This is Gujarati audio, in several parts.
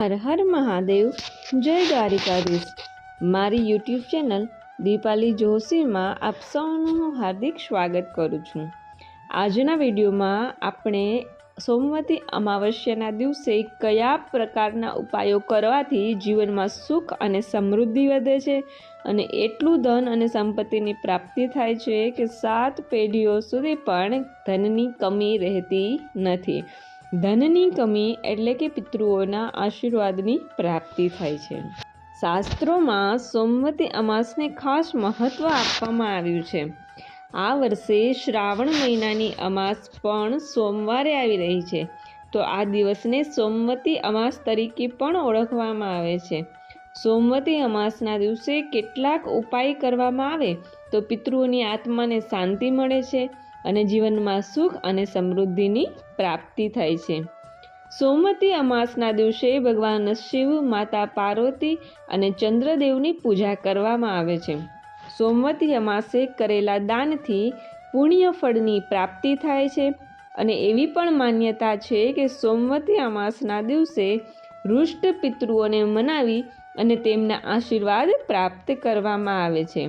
હર હર મહાદેવ, જય દ્વારિકાધીશ. મારી યુટ્યુબ ચેનલ દીપાલી જોશીમાં આપ સૌનું હાર્દિક સ્વાગત કરું છું. આજના વિડીયોમાં આપણે સોમવતી અમાવસ્યાના દિવસે કયા પ્રકારના ઉપાયો કરવાથી જીવનમાં સુખ અને સમૃદ્ધિ વધે છે અને એટલું ધન અને સંપત્તિની પ્રાપ્તિ થાય છે કે સાત પેઢીઓ સુધી પણ ધનની કમી રહેતી નથી. ધનની કમી એટલે કે પિતૃઓના આશીર્વાદની પ્રાપ્તિ થાય છે. શાસ્ત્રોમાં સોમવતી અમાસને ખાસ મહત્ત્વ આપવામાં આવ્યું છે. આ વર્ષે શ્રાવણ મહિનાની અમાસ પણ સોમવારે આવી રહી છે. તો આ દિવસને સોમવતી અમાસ તરીકે પણ ઓળખવામાં આવે છે. સોમવતી અમાસના દિવસે કેટલાક ઉપાય કરવામાં આવે તો પિતૃઓની આત્માને શાંતિ મળે છે. અને જીવનમાં સુખ અને સમૃદ્ધિની પ્રાપ્તિ થાય છે. સોમવતી અમાસના દિવસે ભગવાન શિવ, માતા પાર્વતી અને ચંદ્રદેવની પૂજા કરવામાં આવે છે. સોમવતી અમાસે કરેલા દાનથી પુણ્ય ફળની પ્રાપ્તિ થાય છે અને એવી પણ માન્યતા છે કે સોમવતી અમાસના દિવસે રુષ્ટ પિતૃઓને મનાવી અને તેમના આશીર્વાદ પ્રાપ્ત કરવામાં આવે છે.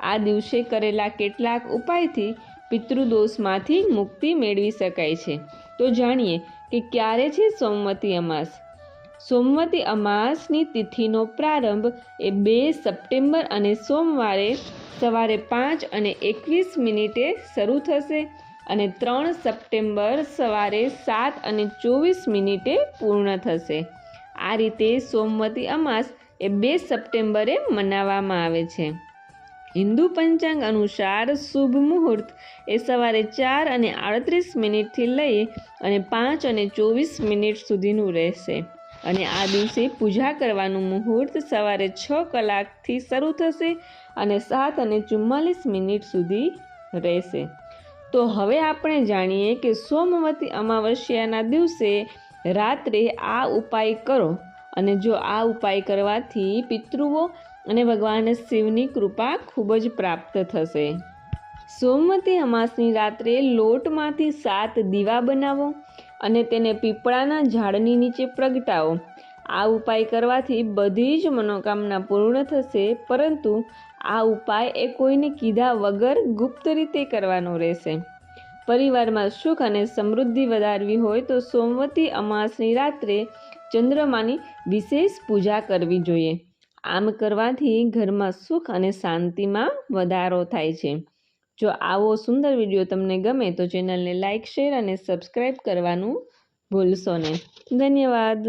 આ દિવસે કરેલા કેટલાક ઉપાયથી પિતૃદોષમાંથી મુક્તિ મેળવી શકાય છે. તો જાણીએ કે ક્યારે છે સોમવતી અમાસ? સોમવતી અમાસની તિથિનો પ્રારંભ એ બે સપ્ટેમ્બર અને સોમવારે સવારે પાંચ અને એકવીસ મિનિટે શરૂ થશે અને ત્રણ સપ્ટેમ્બર સવારે સાત અને ચોવીસ મિનિટે પૂર્ણ થશે. આ રીતે સોમવતી અમાસ એ બે સપ્ટેમ્બરે મનાવવામાં આવે છે. હિન્દુ પંચાંગ અનુસાર શુભ મુહૂર્ત એ સવારે ચાર અને આડત્રીસ મિનિટથી લઈ અને પાંચ અને ચોવીસ મિનિટ સુધીનું રહેશે. અને આ દિવસે પૂજા કરવાનું મુહૂર્ત સવારે છ કલાકથી શરૂ થશે અને સાત અને ચુમ્માલીસ મિનિટ સુધી રહેશે. તો હવે આપણે જાણીએ કે સોમવતી અમાવસ્યાના દિવસે રાત્રે આ ઉપાય કરો. અને જો આ ઉપાય કરવાથી પિતૃઓ અને ભગવાન શિવની કૃપા ખૂબ જ પ્રાપ્ત થશે. સોમવતી અમાસની રાત્રે લોટમાંથી સાત દીવા બનાવો અને તેને પીપળાના ઝાડની નીચે પ્રગટાવો. આ ઉપાય કરવાથી બધી જ મનોકામના પૂર્ણ થશે, પરંતુ આ ઉપાય એ કોઈને કીધા વગર ગુપ્ત રીતે કરવાનો રહેશે. પરિવારમાં સુખ અને સમૃદ્ધિ વધારવી હોય તો સોમવતી અમાસની રાત્રે ચંદ્રમાની વિશેષ પૂજા કરવી જોઈએ. આમ કરવાથી ઘરમાં સુખ અને શાંતિમાં વધારો થાય છે. જો આવો સુંદર વીડિયો તમને ગમે તો ચેનલને લાઇક શેર અને સબસ્ક્રાઈબ કરવાનું ભૂલશો નહીં. ધન્યવાદ.